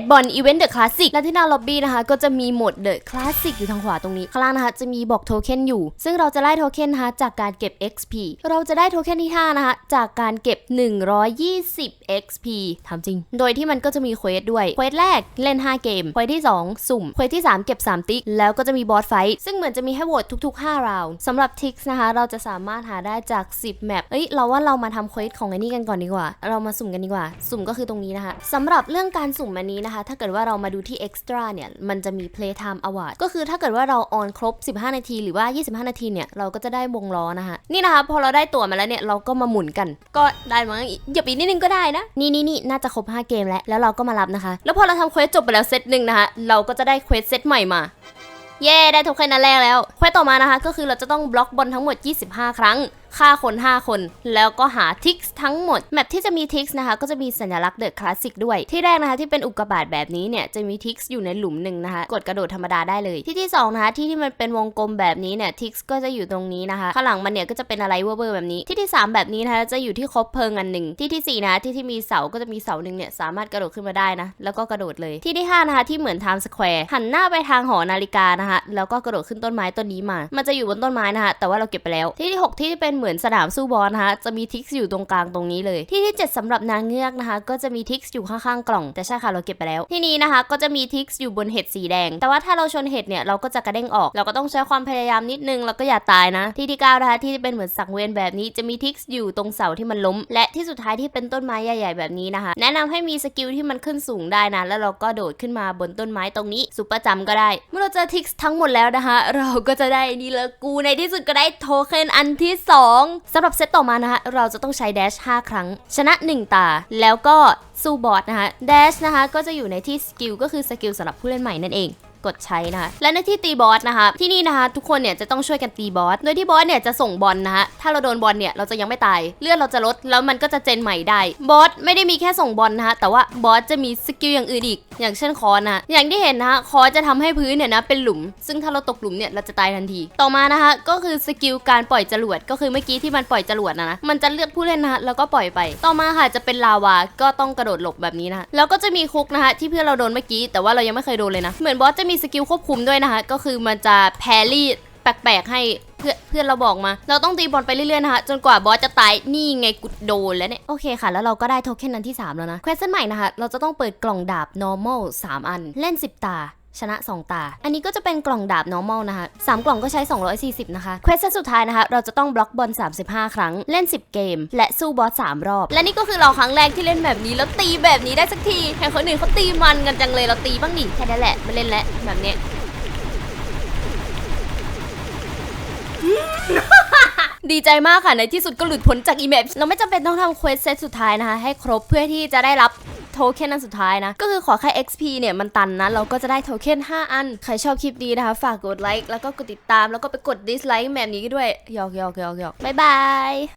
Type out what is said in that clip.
ตบอลอีเวนต์เดอะคลาสสิกและที่หน้าล็อบบี้นะคะ ก็จะมีหมดเดอะคลาสสิกอยู่ทางขวาตรงนี้ข้างล่างนะคะ จะมีบอกโทเค็นอยู่ ซึ่งเราจะได้โทเค็นนะคะจากการเก็บ XP เราจะได้โทเค็นที่5นะคะจากการเก็บ 120 XP ทำจริง โดยที่มันก็จะมีเควสด้วยเควสแรกเล่น 5 เกมเควสที่ 2 สุ่มเควสที่ 3 เก็บ 3 ติ๊ก แล้วก็จะมีบอสไฟท์ซึ่งเหมือนจะมีให้โหวตทุก ๆ 5 ราวสำหรับทิกส์นะคะ เราจะสามารถหาได้จาก 10 แมปเอ้ยเราว่าเรามาทำเควสของไอ้นี่กันก่อนดีกว่า เรามาสุ่มกันดีกว่า สุ่มก็คือตรงนี้นะคะสำหรับเรื่องการสุ่มอันนี้นะคะ ถ้าเกิดว่าเรามาดูที่ extra เนี่ย มันจะมี playtime award ก็คือถ้าเกิดว่าเราออนครบ 15 นาที หรือว่า 25 นาทีเนี่ย เราก็จะได้วงล้อนะคะ นี่นะคะ พอเราได้ตั๋วมาแล้วเนี่ย เราก็มาหมุนกัน ก็ได้มั้งอย่าปีกนิดนึงก็ได้นะ นี่นี่นี่น่าจะครบ 5 เกมแล้ว แล้วเราก็มารับนะคะ แล้วพอเราทำเควสจบไปแล้วเซตหนึ่งนะคะ เราก็จะได้เควสเซตใหม่มาเย้ได้โทเค็นนันแรกแล้วเควสต่อมานะคะ ก็คือเราจะต้องบล็อกบอลทั้งหมด 25 ครั้งฆ่าคน 5 คน แล้วก็หาทิกส์ทั้งหมด แมปที่จะมีทิกส์นะคะ ก็จะมีสัญลักษณ์เดอะคลาสสิกด้วย ที่แรกนะคะที่เป็นอุกกาบาตแบบนี้เนี่ยจะมีทิกส์อยู่ในหลุมหนึ่งนะคะ กดกระโดดธรรมดาได้เลย ที่ที่สองนะคะที่ที่มันเป็นวงกลมแบบนี้เนี่ยทิกส์ก็จะอยู่ตรงนี้นะคะข้างหลังมันเนี่ยก็จะเป็นอะไรเวอร์ๆแบบนี้ ที่ที่สามแบบนี้นะคะจะอยู่ที่คบเพลิงอันหนึ่งที่ที่สี่นะคะที่ที่มีเสาก็จะมีเสาหนึ่งเนี่ยสามารถกระโดดขึ้นมาได้นะแล้วก็กระโดดเลยที่ที่ห้านะคะที่เหมือนไทม์สแควร์หันหน้าไปทางหอนาฬิกานะคะแล้วก็กระโดดขึ้นต้นไม้ต้นนี้มา มันจะอยู่บนต้นไม้นะคะแต่ว่าเราเก็บไปแล้วที่ที่หกที่เป็นเหมือนสนามสู้บอลนะคะจะมีทิกส์อยู่ตรงกลางตรงนี้เลย ที่ที่เจ็ดสำหรับนางเงือกนะคะ ก็จะมีทิกส์อยู่ข้างๆกล่องแต่ใช่ค่ะเราเก็บไปแล้ว ที่นี้นะคะก็จะมีทิกส์อยู่บนเห็ดสีแดง แต่ว่าถ้าเราชนเห็ดเนี่ยเราก็จะกระเด้งออก เราก็ต้องใช้ความพยายามนิดนึงแล้วก็อย่าตายนะ ที่ที่เก้านะคะที่เป็นเหมือนสังเวียนแบบนี้จะมีทิกส์อยู่ตรงเสาที่มันล้ม และที่สุดท้ายที่เป็นต้นไม้ใหญ่ ๆ แบบนี้นะคะ แนะนำให้มีสกิลที่มันขึ้นสูงได้นะแล้วเราก็โดดขึ้นมาบนต้นไม้ตรงนี้ซุปเปอร์จัมก็ได้ เมื่อเราเจอทิกส์ทั้งหมดแล้วนะคะ เราก็จะได้นี่ลยกูในที่สุดก็ได้โทเค็นอันที่สองสำหรับเซตต่อมานะคะเราจะต้องใช้แดช5ครั้ง ชนะ 1 ตา แล้วก็สู้บอสนะคะแดชนะคะก็จะอยู่ในที่สกิลก็คือสกิลสำหรับผู้เล่นใหม่นั่นเอง กดใช้นะคะและในที่ตีบอสนะคะ ที่นี่นะคะ ทุกคนเนี่ยจะต้องช่วยกันตีบอส โดยที่บอสเนี่ยจะส่งบอลนะคะถ้าเราโดนบอลเนี่ยเราจะยังไม่ตาย เลือดเราจะลดแล้วมันก็จะเจนใหม่ได้ บอสไม่ได้มีแค่ส่งบอลนะคะแต่ว่าบอสจะมีสกิลอย่างอื่นอีก อย่างเช่นคอนนะอย่างที่เห็นนะคะคอจะทำให้พื้นเนี่ยนะเป็นหลุม ซึ่งถ้าเราตกหลุมเนี่ยเราจะตายทันที ต่อมานะคะก็คือสกิลการปล่อยจรวดก็คือเมื่อกี้ที่มันปล่อยจรวดนะนะมันจะเลือกผู้เล่นนะคะแล้วก็ปล่อยไป ต่อมาค่ะจะเป็นลาวาก็ต้องกระโดดหลบแบบนี้นะะแล้วก็จะมีคุกนะคะที่เพื่อนเราโดนเมื่อกี้แต่ว่าเรายังไม่เคยโดนเลยนะเหมือนบอสจะมีสกิลควบคุมด้วยนะคะ ก็คือมันจะแพรรี่แปลกๆให้เพื่อนเพื่อนเราบอกมา เราต้องตีบอลไปเรื่อยๆนะคะ จนกว่าบอสจะตาย นี่ไงกุดโดนแล้วเนี่ย โอเคค่ะ แล้วเราก็ได้โทเค็นอันที่ 3 แล้วนะ เควสใหม่นะคะ เราจะต้องเปิดกล่องดาบ normal 3 อัน เล่น 10 ตา ชนะ 2 ตา อันนี้ก็จะเป็นกล่องดาบ normal นะคะ3กล่องก็ใช้ 240 นะคะ เควสสุดท้ายนะคะ เราจะต้องบล็อกบอล 35 ครั้ง เล่น 10 เกม และสู้บอส 3 รอบ และนี่ก็คือเราครั้งแรกที่เล่นแบบนี้ แล้วตีแบบนี้ได้สักทีเห็นคนอื่นเขาตีมันกันจังเลย เราตีบ้างดิแค่นั้นแหละม่เล่นแล้วแบบเนี้ยดีใจมากค่ะ ในที่สุดก็หลุดพ้นจากอีเมจเราไม่จำเป็นต้องทำเควสเซตสุดท้ายนะคะ ให้ครบเพื่อที่จะได้รับ โทเค็นอันสุดท้ายนะ ก็คือขอแค่ XP เนี่ย มันตันนะ เราก็จะได้โทเค็น5 อัน ใครชอบคลิปนี้นะคะ ฝากกดไลค์แล้วก็กดติดตามแล้วก็ไปกดดิสไลค์แบบนี้ด้วยหยอกหยอกหยอกหยอกบ๊ายบาย